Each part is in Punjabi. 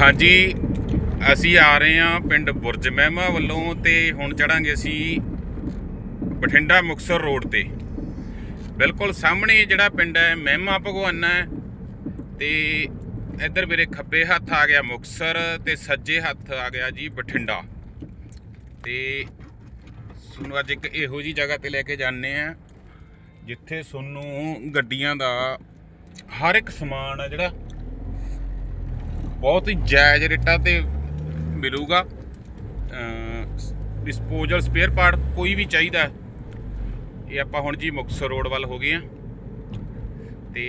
ਹਾਂਜੀ, ਅਸੀਂ ਆ ਰਹੇ ਹਾਂ ਪਿੰਡ ਬੁਰਜ ਮਹਿਮਾ ਵੱਲੋਂ ਤੇ ਹੁਣ ਚੜਾਂਗੇ ਅਸੀਂ ਬਠਿੰਡਾ ਮੁਕਸਰ ਰੋਡ ਤੇ। ਬਿਲਕੁਲ ਸਾਹਮਣੇ ਜਿਹੜਾ ਪਿੰਡ ਹੈ, ਮਹਿਮਾ ਭਗਵਾਨਾ ਹੈ ਤੇ ਇੱਧਰ ਮੇਰੇ ਖੱਬੇ ਹੱਥ ਆ ਗਿਆ ਮੁਕਸਰ ਤੇ ਸੱਜੇ ਹੱਥ ਆ ਗਿਆ ਜੀ ਬਠਿੰਡਾ। ਤੇ ਤੁਹਾਨੂੰ ਅੱਜ ਇੱਕ ਇਹੋ ਜੀ ਜਗ੍ਹਾ ਤੇ ਲੈ ਕੇ ਜਾਂਦੇ ਆ ਜਿੱਥੇ ਤੁਹਾਨੂੰ ਗੱਡੀਆਂ ਦਾ ਹਰ ਇੱਕ ਸਮਾਨ ਆ ਜਿਹੜਾ ਬਹੁਤ ਹੀ ਜਾਇਜ਼ ਰੇਟਾਂ ਤੇ ਮਿਲੂਗਾ। ਡਿਸਪੋਜ਼ਲ ਸਪੇਅਰ ਪਾਰਟ ਕੋਈ ਵੀ ਚਾਹੀਦਾ ਇਹ ਆਪਾਂ ਹੁਣ ਜੀ ਮੁਕਤਸਰ ਰੋਡ ਵੱਲ ਹੋ ਗਏ ਆ ਤੇ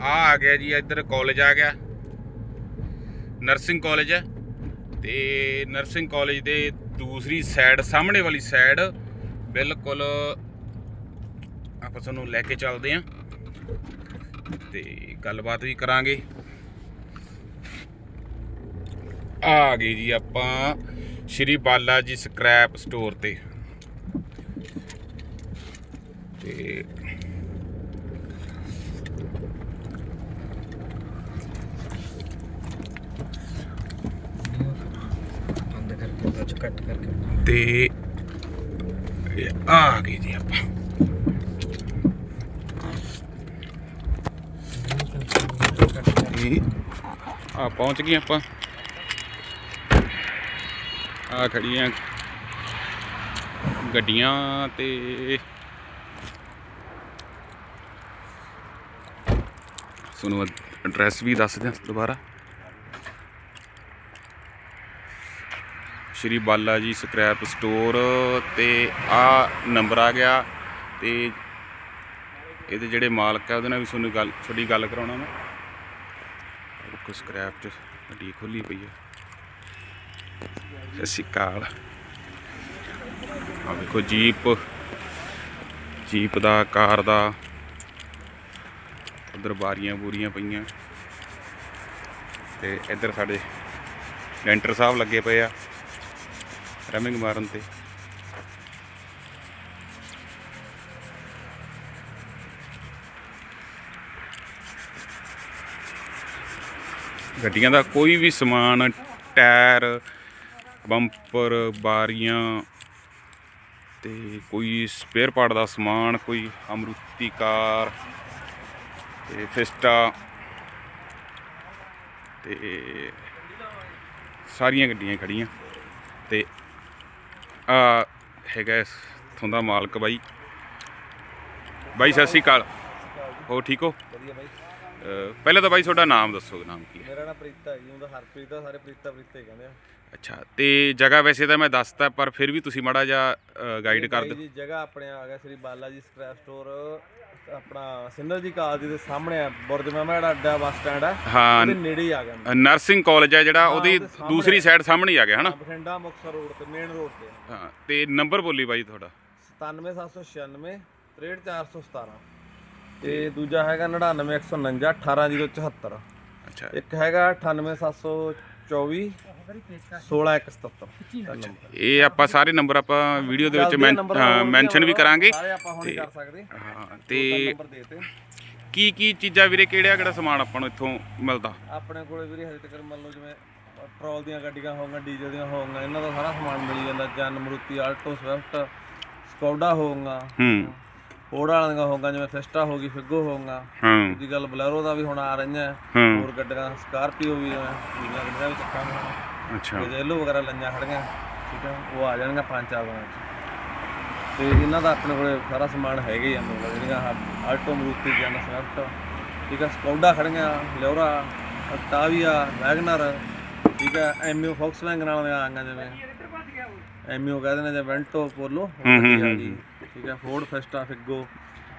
ਆ ਆ ਗਿਆ ਜੀ, ਇੱਧਰ ਕਾਲਜ ਆ ਗਿਆ। ਨਰਸਿੰਗ ਕਾਲਜ ਹੈ। ਤੇ ਨਰਸਿੰਗ ਕਾਲਜ ਦੇ ਦੂਸਰੀ ਸਾਈਡ ਸਾਹਮਣੇ ਵਾਲੀ ਸਾਈਡ ਬਿਲਕੁਲ ਆਪਾਂ ਤੁਹਾਨੂੰ ਲੈ ਕੇ ਚੱਲਦੇ ਆਂ ਤੇ ਗੱਲਬਾਤ ਵੀ ਕਰਾਂਗੇ। ਆ ਗਏ ਜੀ ਆਪਾਂ ਸ਼੍ਰੀ ਬਾਲਾ ਜੀ ਸਕ੍ਰੈਪ ਸਟੋਰ ਤੇ। ਤੇ ਤੇ ਆ ਗਏ ਜੀ ਆਪਾਂ। ਆ ਪਹੁੰਚ ਗਏ ਆਪਾਂ। ਆ ਖੜੀਆਂ ਗੱਡੀਆਂ ਤੇ ਤੁਹਾਨੂੰ ਐਡਰੈਸ ਵੀ ਦੱਸ ਦਿਆਂ ਦੁਬਾਰਾ। ਸ਼੍ਰੀ ਬਾਲਾ ਜੀ ਸਕ੍ਰੈਪ ਸਟੋਰ ਤੇ ਆ ਨੰਬਰ ਆ ਗਿਆ ਤੇ ਇਹਦੇ ਜਿਹੜੇ ਮਾਲਕ ਆ ਉਹਦੇ ਨਾਲ ਵੀ ਤੁਹਾਨੂੰ ਗੱਲ, ਤੁਹਾਡੀ ਗੱਲ ਕਰਾਉਣਾ ਮੈਂ। ਰੁਕੋ, ਸਕ੍ਰੈਪ ਚ ਗੱਡੀ ਖੁੱਲੀ ਪਈ ਆ। ਸਤਿ ਸ਼੍ਰੀ ਅਕਾਲ। ਆ ਵੇਖੋ ਜੀਪ। ਜੀਪ ਦਾ, ਕਾਰ ਦਾ ਉਧਰ ਬਾਰੀਆਂ ਬੂਰੀਆਂ ਪਈਆਂ। ਤੇ ਇੱਧਰ ਸਾਡੇ ਲੈਂਟਰ ਸਾਹਿਬ ਲੱਗੇ ਪਏ ਆ ਰਮਿੰਗ ਮਾਰਨ ਤੇ। ਗੱਡੀਆਂ ਦਾ ਕੋਈ ਵੀ ਸਮਾਨ, ਟਾਇਰ ਬੰਪਰ ਬਾਰੀਆਂ ਤੇ ਕੋਈ ਸਪੇਅਰ ਪਾਰਟ ਦਾ ਸਮਾਨ ਕੋਈ ਅਮਰੂਤੀ ਕਾਰ ਤੇ ਫਿਸਟਾ ਤੇ ਸਾਰੀਆਂ ਗੱਡੀਆਂ ਖੜੀਆਂ ਤੇ ਆ ਹੈਗਾ ਇਥੋਂ ਦਾ ਮਾਲਕ ਬਾਈ। ਬਾਈ ਸਤਿ ਸ਼੍ਰੀ ਅਕਾਲ। ਹੋ ਠੀਕ ਹੋ? ਵਧੀਆ ਬਾਈ। ਪਹਿਲਾਂ ਤਾਂ ਬਾਈ ਤੁਹਾਡਾ ਨਾਮ ਦੱਸੋ ਨਾਮ ਕੀ ਹੈ? ਮੇਰਾ ਨਾਮ ਪ੍ਰੀਤਾ ਜੀ ਉਹਦਾ ਹਰਪ੍ਰੀਤ ਆ ਸਾਰੇ ਪ੍ਰੀਤਾ ਪ੍ਰੀਤਾ ਹੀ ਕਹਿੰਦੇ ਆ। ਅੱਛਾ ਤੇ ਜਗ੍ਹਾ ਵੈਸੇ ਤਾਂ ਮੈਂ ਦੱਸਤਾ ਪਰ ਫਿਰ ਵੀ ਤੁਸੀਂ ਮਾੜਾ ਜਿਹਾ ਗਾਈਡ ਕਰ ਦਿਓ। ਜੀ ਜਗ੍ਹਾ ਆਪਣੇ ਆ ਗਿਆ ਸ੍ਰੀ ਬਾਲਾ ਜੀ ਸਕ੍ਰੈਪ ਸਟੋਰ ਆਪਣਾ ਸਿੰਦਰ ਜੀ ਕਾਲਜ ਦੇ ਸਾਹਮਣੇ ਆ ਬੁਰਜ ਮਹਿਮਾ ਜਿਹੜਾ ਅੱਡਾ ਬੱਸ ਸਟੈਂਡ ਆ ਹਾਂ ਉਹਦੇ ਨੇੜੇ ਹੀ ਆ ਗਿਆ ਨਰਸਿੰਗ ਕਾਲਜ ਹੈ ਜਿਹੜਾ ਉਹਦੀ। ਦੂਸਰੀ ਸਾਈਡ ਸਾਹਮਣੇ ਹੀ ਆ ਗਿਆ ਹਨਾ? ਬਠਿੰਡਾ ਮੁਕਤਸਰ ਰੋਡ ਤੇ ਮੇਨ ਰੋਡ ਤੇ। ਹਾਂ ਤੇ ਨੰਬਰ ਬੋਲੀ ਬਾਈ ਤੁਹਾਡਾ। 97796 63417 ਤੇ ਦੂਜਾ ਹੈਗਾ 99149 18074 ਅੱਛਾ। ਇੱਕ ਹੈਗਾ 98724 16177 ਇਹ ਆਪਾਂ ਸਾਰੇ ਨੰਬਰ ਆਪਾਂ ਵੀਡੀਓ ਦੇ ਵਿੱਚ ਮੈਂਸ਼ਨ ਵੀ ਕਰਾਂਗੇ। ਸਾਰੇ ਆਪਾਂ ਹੁਣ ਹੀ ਕਰ ਸਕਦੇ। ਹਾਂ ਤੇ ਕੀ ਕੀ ਚੀਜ਼ਾਂ ਵੀਰੇ ਕਿਹੜਾ ਕਿਹੜਾ ਸਮਾਨ ਆਪਾਂ ਨੂੰ ਇੱਥੋਂ ਮਿਲਦਾ? ਆਪਣੇ ਕੋਲੇ ਵੀਰੇ ਹਜੇ ਤੱਕ ਮੰਨ ਲਓ ਜਿਵੇਂ ਪੈਟਰੋਲ ਦੀਆਂ ਗੱਡੀਆਂ ਹੋਣਗੀਆਂ ਡੀਜ਼ਲ ਦੀਆਂ ਹੋਣਗੀਆਂ ਇਹਨਾਂ ਦਾ ਸਾਰਾ ਸਮਾਨ ਮਿਲ ਜਾਂਦਾ। ਜਨ ਮਰੂਤੀ ਆਲਟੋ ਸਵਿਫਟ ਸਕੌਡਾ ਹੋਊਗਾ। ਹੂੰ ਫੋਰਡ ਵਾਲਿਆਂ ਹੋਊਗਾ ਜਿਵੇਂ ਫਿਸਟਾ ਹੋਗੀ ਫਿੱਗੋ ਹੋਊਗਾ। ਹਾਂ। ਦੂਜੀ ਗੱਲ ਬਲੈਰੋ ਦਾ ਵੀ ਹੁਣ ਆ ਰਹੀਆਂ। ਹੂੰ। ਹੋਰ ਗੱਡੀਆਂ ਸਕਾਰਪੀਓ ਵੀ ਜਿਵੇਂ ਦੂਜੀਆਂ ਗੱਡੀਆਂ ਵੀ ਚੱਕਾਂਗੇ ਹੁਣ। ਅੱਛਾ। ਜੈਲੋ ਵਗੈਰਾ ਲੰਜਾਂ ਖੜੀਆਂ ਠੀਕ ਹੈ ਉਹ ਆ ਜਾਣਗੀਆਂ ਪੰਜ ਚਾਰ ਦਿਨਾਂ ਚ। ਤੇ ਇਹਨਾਂ ਦਾ ਆਪਣੇ ਕੋਲੇ ਸਾਰਾ ਸਮਾਨ ਹੈਗੇ ਹੀ ਆ ਮਤਲਬ ਜਿਹੜੀਆਂ ਆਲਟੋ ਮਰੂਤੀ ਜਨ ਸਵਿਫਟ। ਠੀਕ ਹੈ ਸਕੌਡਾ ਖੜੀਆਂ ਲਿਓਰਾ ਅਕਟਾਵੀਆ ਵੈਗਨਰ। ਠੀਕ ਹੈ ਐਮਯੂ ਫੋਕਸਵੈਗਨ ਵਾਲੀਆਂ ਆ ਗਈਆਂ ਜਿਵੇਂ। ਐਮਯੂ ਕਹਿੰਦੇ ਨੇ ਜਾਂ ਵੈਂਟੋ ਪੋਲੋ ਆ ਠੀਕ ਹੈ ਫੋਰਡ ਫੈਸਟਾ ਫਿੱਗੋ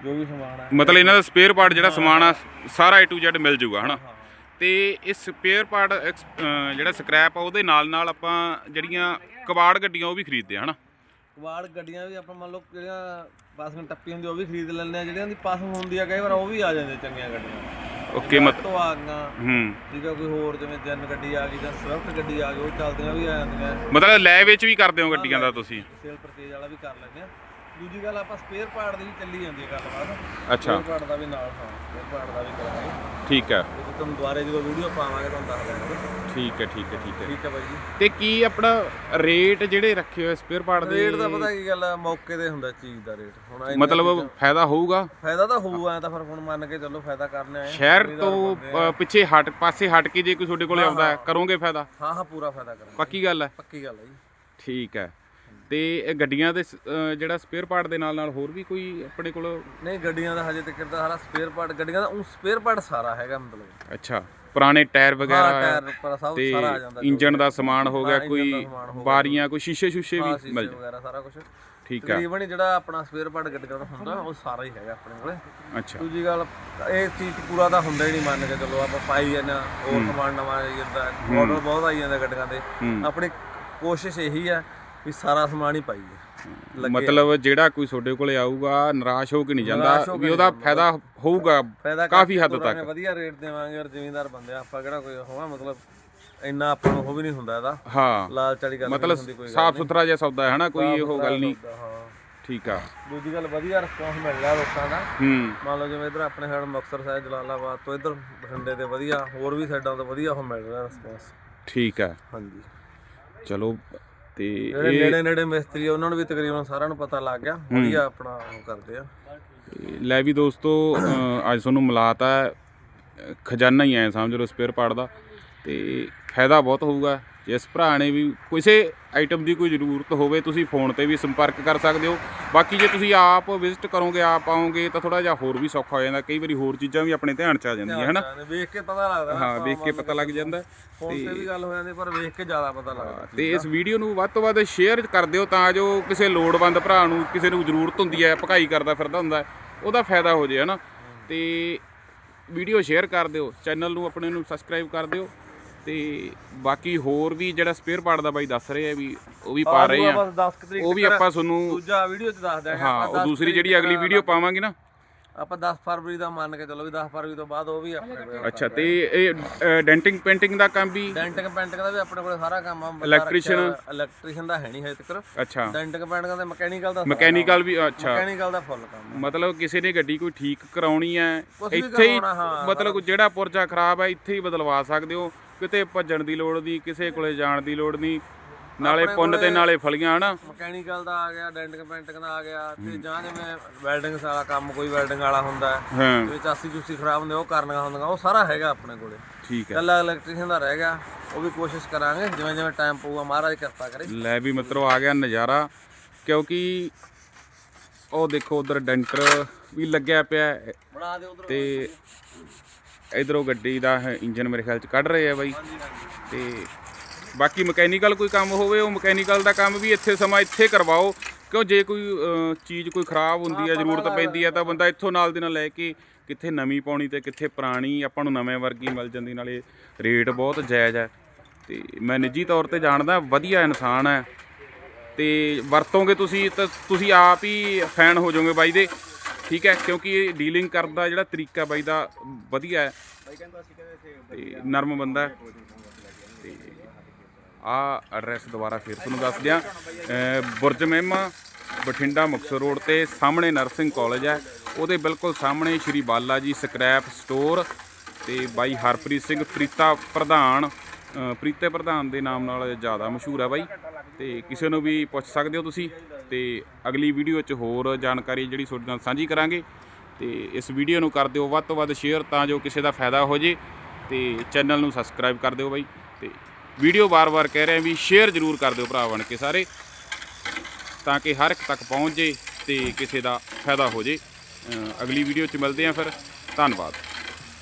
ਜੋ ਵੀ ਸਮਾਨ ਹੈ। ਮਤਲਬ ਇਹਨਾਂ ਦਾ ਸਪੇਅਰ ਪਾਰਟ ਜਿਹੜਾ ਸਮਾਨ ਆ ਸਾਰਾ A to Z ਮਿਲ ਜੂਗਾ ਹਨਾ? ਤੇ ਇਹ ਸਪੇਅਰ ਪਾਰਟ ਜਿਹੜਾ ਸਕ੍ਰੈਪ ਆ ਉਹਦੇ ਨਾਲ ਨਾਲ ਆਪਾਂ ਜਿਹੜੀਆਂ ਕਬਾੜ ਗੱਡੀਆਂ ਉਹ ਵੀ ਖਰੀਦਦੇ ਆ ਹਨਾ? ਕਵਾੜ ਗੱਡੀਆਂ ਵੀ ਆਪਾਂ ਮੰਨ ਲਓ ਜਿਹੜੀਆਂ ਪਾਸਿੰਗ ਟੱਪੀ ਹੁੰਦੀ ਉਹ ਵੀ ਖਰੀਦ ਲੈਂਦੇ ਆ। ਜਿਹੜੀਆਂ ਦੀ ਪਾਸਿੰਗ ਹੁੰਦੀ ਆ ਕਈ ਵਾਰ ਉਹ ਵੀ ਆ ਜਾਂਦੇ ਚੰਗੀਆਂ ਗੱਡੀਆਂ। ਓਕੇ ਮਤ ਤੋਂ ਆ ਗਈਆਂ ਹੂੰ। ਠੀਕ ਆ ਕੋਈ ਹੋਰ ਜਿਵੇਂ ਜਨ ਗੱਡੀ ਆ ਗਈ ਜਾਂ ਸਵਿਫਟ ਗੱਡੀ ਆ ਗਈ ਉਹ ਚੱਲਦੀਆਂ ਵੀ ਆ ਜਾਂਦੀਆਂ। ਮਤਲਬ ਲੈ ਵਿੱਚ ਵੀ ਕਰਦੇ ਹੋ ਗੱਡੀਆਂ ਦਾ ਤੁਸੀਂ? ਸੇਲ ਪਰਚੇਜ ਵਾਲਾ ਵੀ ਕਰ ਲੈਂਦੇ ਆ। ਦੂਜੀ ਗੱਲ ਆਪਾਂ ਸਪੇਅਰ ਪਾਰਟ ਦੀ ਵੀ ਚੱਲੀ ਜਾਂਦੀ ਹੈ ਗੱਲਬਾਤ। ਅੱਛਾ। ਸਪੇਅਰ ਪਾਰਟ ਦਾ ਵੀ ਨਾਲ ਹਾਂ ਸਪੇਅਰ ਪਾਰਟ ਦਾ ਵੀ ਕਰਾਂਗੇ। ਠੀਕ ਹੈ। ਤੇ ਤੁਹਾਨੂੰ ਦੁਬਾਰੇ ਜਦੋਂ ਵੀਡੀਓ ਪਾਵਾਂਗੇ ਤੁਹਾਨੂੰ ਦੱਸ ਦਿਆਂਗੇ। ਠੀਕ ਹੈ ਠੀਕ ਹੈ ਠੀਕ ਹੈ। ਠੀਕ ਹੈ ਬਾਈ ਜੀ। ਤੇ ਕੀ ਆਪਣਾ ਰੇਟ ਜਿਹੜੇ ਰੱਖੇ ਹੋਏ ਸਪੇਅਰ ਪਾਰਟ ਦੇ? ਰੇਟ ਦਾ ਪਤਾ ਕੀ ਗੱਲ ਆ ਮੌਕੇ ਤੇ ਹੁੰਦਾ ਚੀਜ਼ ਦਾ ਰੇਟ ਹੁਣ ਇੰਨੀਆਂ ਮਤਲਬ ਫਾਇਦਾ ਹੋਊਗਾ? ਫਾਇਦਾ ਤਾਂ ਹੋਊਗਾ ਤਾਂ ਫਿਰ ਹੁਣ ਮੰਨ ਕੇ ਚੱਲੋ ਫਾਇਦਾ ਕਰਨੇ ਆਏ ਸ਼ਹਿਰ ਤੋਂ ਅ, ਪਿੱਛੇ ਹਟ ਪਾਸੇ ਹਟ ਕੇ ਜੇ ਕੋਈ ਤੁਹਾਡੇ ਕੋਲੇ ਆਉਂਦਾ ਹੈ, ਕਰੋਗੇ ਫਾਇਦਾ? ਹਾਂ ਹਾਂ ਪੂਰਾ ਫਾਇਦਾ ਕਰਾਂਗੇ। ਪੱਕੀ ਗੱਲ ਹੈ। ਪੱਕੀ ਗੱਲ ਹੈ ਜੀ। ਠੀਕ ਹੈ। ਤੇ ਇਹ ਗੱਡੀਆਂ ਦੇ ਸ- ਜਿਹੜਾ ਸਪੇਅਰ ਪਾਰਟ ਦੇ ਨਾਲ ਨਾਲ ਹੋਰ ਵੀ ਕੋਈ ਆਪਣੇ ਕੋਲ? ਨਹੀਂ ਗੱਡੀਆਂ ਦਾ ਹਜੇ ਤੱਕ ਤਾਂ ਸਾਰਾ ਸਪੇਅਰ ਪਾਰਟ ਗੱਡੀਆਂ ਦਾ ਉਹ ਸਪੇਅਰ ਪਾਰਟ ਸਾਰਾ ਹੈਗਾ ਮਤਲਬ। ਅੱਛਾ ਪੁਰਾਣੇ ਟਾਇਰ ਹਾਂ ਵਗੈਰਾ ਟਾਇਰ ਉੱਪਰ ਸਭ ਤੇ ਸਾਰਾ ਆ ਜਾਂਦਾ ਇੰਜਨ ਦਾ ਸਮਾਨ ਹੋ ਗਿਆ ਹਾਂ, ਕੋਈ ਦਾ ਸਮਾਨ ਹੋ ਗਿਆ। ਬਾਰੀਆਂ ਕੋਈ ਸ਼ੀਸ਼ੇ ਸ਼ੂਸ਼ੇ ਵੀ ਸੀਸੇ ਮਿਲ ਵਗੈਰਾ ਸਾਰਾ ਕੁਝ ਠੀਕ ਹੈ ਤਕਰੀਬਨ ਹੀ ਜਿਹੜਾ ਆਪਣਾ ਸਪੇਅਰ ਪਾਰਟ ਗੱਡੀਆਂ ਦਾ ਹੁੰਦਾ ਉਹ ਸਾਰਾ ਹੀ ਹੈਗਾ ਆਪਣੇ ਕੋਲੇ। ਅੱਛਾ। ਦੂਜੀ ਗੱਲ ਇਹ ਚੀਜ਼ ਪੂਰਾ ਤਾਂ ਹੁੰਦਾ ਹੀ ਨਹੀਂ ਮੰਨ ਕੇ ਚੱਲੋ ਆਪਾਂ ਪਾਈ ਜਾਂਦੇ ਹੋਰ ਸਮਾਨ ਨਵਾਂ ਆਈ ਜਾਂਦਾ ਮਾਡਲ ਬਹੁਤ ਆਈ ਜਾਂਦਾ ਗੱਡੀਆਂ ਦੇ। ਆਪਣੀ ਕੋਸ਼ਿਸ਼ ਇਹੀ ਹੈ ਵੀ ਸਾਰਾ ਸਮਾਨ ਹੀ ਪਾਈਏ ਮਤਲਬ ਜਿਹੜਾ ਕੋਈ ਤੁਹਾਡੇ ਕੋਲੇ ਆਊਗਾ ਨਿਰਾਸ਼ ਹੋ ਕੇ ਨਹੀਂ ਜਾਂਦਾ ਵੀ ਉਹਦਾ ਫਾਇਦਾ ਹੋਊਗਾ ਕਾਫੀ ਹੱਦ ਤੱਕ। ਵਧੀਆ ਰੇਟ ਦੇਵਾਂਗੇ ਔਰ ਜ਼ਿਮੀਂਦਾਰ ਬੰਦੇ ਆਪਾਂ ਕਿਹੜਾ ਕੋਈ ਹੋਵਾ ਮਤਲਬ ਇੰਨਾ ਆਪਾਂ ਨੂੰ ਉਹ ਵੀ ਨਹੀਂ ਹੁੰਦਾ ਇਹਦਾ। ਹਾਂ ਲਾਲਚ ਵਾਲੀ ਗੱਲ ਮਤਲਬ ਨਹੀਂ ਹੁੰਦੀ ਕੋਈ ਸਾਫ਼ ਸੁਥਰਾ ਜਿਹਾ ਸੌਦਾ ਹੈ ਨਾ ਕੋਈ ਉਹ ਗੱਲ ਨਹੀਂ। ਠੀਕ ਆ। ਦੂਜੀ ਗੱਲ ਵਧੀਆ ਰਿਸਪੌਂਸ ਮਿਲ ਰਿਹਾ ਲੋਕਾਂ ਦਾ। ਹੂੰ। ਮੰਨ ਲਓ ਜਿਵੇਂ ਇਧਰ ਆਪਣੇ ਸਾਈਡ ਮੁਕਤਸਰ ਸਾਹਿਬ ਜਲਾਲਾਬਾਦ ਤੋਂ ਇਧਰ ਬਠਿੰਡੇ ਦੇ ਵਧੀਆ ਹੋਰ ਵੀ ਸਾਈਡਾਂ ਤੋਂ ਵਧੀਆ ਉਹ ਮਿਲ ਰਿਹਾ ਰਿਸਪੌਂਸ ਠੀਕ ਆ। ਹਾਂਜੀ। ਚਲੋ ਤੇ ਜਿਹੜੇ ਨੇੜੇ ਨੇੜੇ ਮਿਸਤਰੀ ਆ, ਉਹਨਾਂ ਨੂੰ ਵੀ ਤਕਰੀਬਨ ਸਾਰਿਆਂ ਨੂੰ ਪਤਾ ਲੱਗ ਗਿਆ। ਵਧੀਆ ਆਪਣਾ ਉਹ ਕਰਦੇ ਆ। ਲੈ ਵੀ ਦੋਸਤੋ ਅ, ਅੱਜ ਤੁਹਾਨੂੰ ਮਿਲਾਤਾ ਖਜ਼ਾਨਾ ਹੀ ਐ ਸਮਝ ਲਓ ਸਪੇਅਰ ਪਾਰਟ ਦਾ। ਤੇ ਫਾਇਦਾ ਬਹੁਤ ਹੋਊਗਾ। ਜਿਸ ਭਰਾ ਨੇ ਵੀ ਕਿਸੇ ਆਈਟਮ ਦੀ ਕੋਈ ਜ਼ਰੂਰਤ ਹੋਵੇ ਤੁਸੀਂ ਫੋਨ ਤੇ ਵੀ ਸੰਪਰਕ ਕਰ ਸਕਦੇ ਹੋ। ਬਾਕੀ ਜੇ ਤੁਸੀਂ ਆਪ ਵਿਜ਼ਿਟ ਕਰੋਗੇ ਆਪ ਆਓਗੇ ਤਾਂ ਥੋੜਾ ਜਿਹਾ ਹੋਰ ਵੀ ਸੌਖਾ ਹੋ ਜਾਂਦਾ। ਕਈ ਵਾਰੀ ਹੋਰ ਚੀਜ਼ਾਂ ਵੀ ਆਪਣੇ ਧਿਆਨ ਚ ਆ ਜਾਂਦੀਆਂ ਹਨਾ? ਵੇਖ ਕੇ ਪਤਾ ਲੱਗਦਾ ਹਾਂ ਵੇਖ ਕੇ ਪਤਾ ਲੱਗ ਜਾਂਦਾ। ਫੋਨ ਤੇ ਵੀ ਗੱਲ ਹੋ ਜਾਂਦੀ ਪਰ ਵੇਖ ਕੇ ਜ਼ਿਆਦਾ ਪਤਾ ਲੱਗਦਾ। ਤੇ ਇਸ ਵੀਡੀਓ ਨੂੰ ਵੱਧ ਤੋਂ ਵੱਧ ਸ਼ੇਅਰ ਕਰ ਦਿਓ ਤਾਂ ਜੋ ਕਿਸੇ ਲੋੜਵੰਦ ਭਰਾ ਨੂੰ ਕਿਸੇ ਨੂੰ ਜ਼ਰੂਰਤ ਹੁੰਦੀ ਹੈ ਭਕਾਈ ਕਰਦਾ ਫਿਰਦਾ ਹੁੰਦਾ ਉਹਦਾ ਫਾਇਦਾ ਹੋ ਜੇ ਹਨਾ? ਤੇ ਵੀਡੀਓ ਸ਼ੇਅਰ ਕਰ ਦਿਓ ਚੈਨਲ ਨੂੰ ਆਪਣੇ ਨੂੰ ਸਬਸਕ੍ਰਾਈਬ ਕਰ ਦਿਓ। ਤੇ ਬਾਕੀ ਹੋਰ ਵੀ ਜਿਹੜਾ ਸਪੇਅਰ ਪਾਰਟ ਦਾ ਬਾਈ ਦੱਸ ਰਹੇ ਆ ਵੀ ਉਹ ਵੀ ਪਾ ਰਹੇ ਆ। ਬਸ 10 ਤਰੀਕ ਉਹ ਵੀ ਆਪਾਂ ਤੁਹਾਨੂੰ ਦੂਜਾ ਵੀਡੀਓ ਚ ਦੱਸ ਦਿਆਂਗੇ ਹਾਂ ਉਹ ਦੂਸਰੀ ਜਿਹੜੀ ਅਗਲੀ ਵੀਡੀਓ ਪਾਵਾਂਗੇ ਨਾ। ਆਪਾਂ 10 ਫਰਵਰੀ ਦਾ ਮੰਨ ਕੇ ਚੱਲੋ ਵੀ 10 ਫਰਵਰੀ ਤੋਂ ਬਾਅਦ ਉਹ ਵੀ ਆਪਣੇ ਅੱਛਾ ਤੇ ਇਹ ਡੈਂਟਿੰਗ ਪੇਂਟਿੰਗ ਦਾ ਕੰਮ ਵੀ ਡੈਂਟਿੰਗ ਪੈਂਟਿੰਗ ਦਾ ਵੀ ਆਪਣੇ ਕੋਲ ਸਾਰਾ ਕੰਮ ਆ Electrician? ਇਲੈਕਟ੍ਰੀਸ਼ੀਅਨ ਦਾ ਹੈ ਨਹੀਂ ਹਜੇ ਤੱਕ ਅੱਛਾ। ਡੈਂਟਿੰਗ ਪੈਂਟਿੰਗ ਦਾ ਮਕੈਨੀਕਲ ਦਾ ਮਕੈਨੀਕਲ ਵੀ ਅੱਛਾ। ਮਕੈਨੀਕਲ ਦਾ ਫੁੱਲ ਕੰਮ ਮਤਲਬ ਕਿਸੇ ਨੇ ਗੱਡੀ ਕੋਈ ਠੀਕ ਕਰਾਉਣੀ ਹੈ ਇੱਥੇ ਹਾਂ, ਮਤਲਬ ਜਿਹੜਾ ਪੁਰਜਾ ਖਰਾਬ ਹੈ ਇੱਥੇ ਹੀ ਬਦਲਵਾ ਸਕਦੇ ਹੋ। ਕਿਤੇ ਭੱਜਣ ਦੀ ਲੋੜ ਨਹੀਂ ਕਿਸੇ ਕੋਲੇ ਜਾਣ ਦੀ ਲੋੜ ਨਹੀਂ। ਨਾਲੇ ਪੁੰਨ ਤੇ ਨਾਲੇ ਫਲੀਆਂ ਹਨਾ? ਮਕੈਨੀਕਲ ਦਾ ਆ ਗਿਆ ਡੈਂਟਿੰਗ ਪੈਂਟਿੰਗ ਦਾ ਆ ਗਿਆ। ਤੇ ਜਾਂ ਜਿਵੇਂ ਵੈਲਡਿੰਗ ਵਾਲਾ ਕੰਮ ਕੋਈ ਵੈਲਡਿੰਗ ਵਾਲਾ ਹੁੰਦਾ ਹੈ ਤੇ ਚਾਸੀ ਚੂਸੀ ਖਰਾਬ ਹੁੰਦੇ ਉਹ ਕਰਨੀਆਂ ਹੁੰਦੀਆਂ ਉਹ ਸਾਰਾ ਹੈਗਾ ਆਪਣੇ ਕੋਲੇ। ਠੀਕ ਹੈ। ਕੱਲਾ ਇਲੈਕਟ੍ਰੀਸ਼ੀਅਨ ਦਾ ਰਹਿ ਗਿਆ ਉਹ ਵੀ ਕੋਸ਼ਿਸ਼ ਕਰਾਂਗੇ ਜਿਵੇਂ ਜਿਵੇਂ ਟਾਈਮ ਪਊਗਾ ਮਹਾਰਾਜ ਕਿਰਪਾ ਕਰੇ। ਲੈ ਵੀ ਮਿੱਤਰੋ ਆ ਗਿਆ ਨਜ਼ਾਰਾ ਕਿਉਂਕਿ ਉਹ ਦੇਖੋ ਉਧਰ ਡੈਂਟਰ ਵੀ ਲੱਗਿਆ ਪਿਆ ਹੈ। ਬਣਾ ਦੇ ਉਧਰ। ਤੇ ਇਧਰੋਂ ਗੱਡੀ ਦਾ ਇੰਜਨ ਮੇਰੇ ਖਿਆਲ ਚ ਕੱਢ ਰਹੇ ਆ ਬਾਈ। ਤੇ ਬਾਕੀ ਮਕੈਨੀਕਲ ਕੋਈ ਕੰਮ ਹੋਵੇ ਉਹ ਮਕੈਨੀਕਲ ਦਾ ਕੰਮ ਵੀ ਇੱਥੇ ਸਮਾਂ ਇੱਥੇ ਕਰਵਾਓ। ਕਿਉਂ ਜੇ ਕੋਈ ਚੀਜ਼ ਕੋਈ ਖਰਾਬ ਹੁੰਦੀ ਹੈ ਜ਼ਰੂਰਤ ਪੈਂਦੀ ਹੈ ਤਾਂ ਬੰਦਾ ਇੱਥੋਂ ਨਾਲ ਦੀ ਨਾਲ ਲੈ ਕੇ ਕਿੱਥੇ ਨਵੀਂ ਪਾਉਣੀ ਤੇ ਕਿੱਥੇ ਪੁਰਾਣੀ ਆਪਾਂ ਨੂੰ ਨਵੇਂ ਵਰਗੀ ਮਿਲ ਜਾਂਦੀ ਨਾਲੇ ਰੇਟ ਬਹੁਤ ਜਾਇਜ਼ ਹੈ ਤੇ ਮੈਂ ਨਿੱਜੀ ਤੌਰ ਤੇ ਜਾਣਦਾ ਵਧੀਆ ਇਨਸਾਨ ਹੈ ਤੇ ਵਰਤੋਗੇ ਤੁਸੀਂ ਤਾਂ ਤੁਸੀਂ ਆਪ ਹੀ ਫੈਨ ਹੋ ਜਾਓਗੇ ਬਾਈ ਦੇ। ਠੀਕ ਹੈ, ਕਿਉਂਕਿ ਇਹ ਡੀਲਿੰਗ ਕਰਨ ਦਾ ਜਿਹੜਾ ਤਰੀਕਾ ਬਾਈ ਦਾ ਵਧੀਆ ਹੈ। ਤੇ ਨਰਮ ਬੰਦਾ ਹੈ। ਤੇ ਆ ਐਡਰੈਸ ਦੁਬਾਰਾ ਫਿਰ ਤੁਹਾਨੂੰ ਦੱਸ ਦਿਆਂ। ਬੁਰਜ ਮਹਿਮਾ, ਬਠਿੰਡਾ ਮੁਕਤਸਰ ਰੋਡ ਤੇ ਸਾਹਮਣੇ ਨਰਸਿੰਗ ਕਾਲਜ ਹੈ। ਉਹਦੇ ਬਿਲਕੁਲ ਸਾਹਮਣੇ ਸ਼੍ਰੀ ਬਾਲਾ ਜੀ ਸਕ੍ਰੈਪ ਸਟੋਰ ਤੇ ਬਾਈ ਹਰਪ੍ਰੀਤ ਸਿੰਘ ਪ੍ਰੀਤਾ ਪ੍ਰਧਾਨ ਪ੍ਰੀਤੇ ਪ੍ਰਧਾਨ ਦੇ ਨਾਮ ਨਾਲ ਜ਼ਿਆਦਾ ਮਸ਼ਹੂਰ ਹੈ ਬਾਈ। ਤੇ ਕਿਸੇ ਨੂੰ ਵੀ ਪੁੱਛ ਸਕਦੇ ਹੋ ਤੁਸੀਂ, ਤੇ ਅਗਲੀ ਵੀਡੀਓ 'ਚ ਹੋਰ ਜਾਣਕਾਰੀ ਜਿਹੜੀ ਤੁਹਾਡੇ ਨਾਲ ਸਾਂਝੀ ਕਰਾਂਗੇ। ਤੇ ਇਸ ਵੀਡੀਓ ਨੂੰ ਕਰ ਦਿਓ ਵੱਧ ਤੋਂ ਵੱਧ ਸ਼ੇਅਰ ਤਾਂ ਜੋ ਕਿਸੇ ਦਾ ਫਾਇਦਾ ਹੋ ਜੇ, ਤੇ ਚੈਨਲ ਨੂੰ ਸਬਸਕ੍ਰਾਈਬ ਕਰ ਦਿਓ ਬਾਈ। ਤੇ ਵੀਡੀਓ ਵਾਰ-ਵਾਰ ਕਹਿ ਰਹੇ ਹਾਂ ਵੀ ਸ਼ੇਅਰ ਜ਼ਰੂਰ ਕਰ ਦਿਓ ਭਰਾ ਬਣ ਕੇ ਸਾਰੇ, ਤਾਂ ਕਿ ਹਰ ਇੱਕ ਤੱਕ ਪਹੁੰਚ ਜੇ ਤੇ ਕਿਸੇ ਦਾ ਫਾਇਦਾ ਹੋ ਜੇ। ਅਗਲੀ ਵੀਡੀਓ 'ਚ ਮਿਲਦੇ ਹਾਂ ਫਿਰ। ਧੰਨਵਾਦ।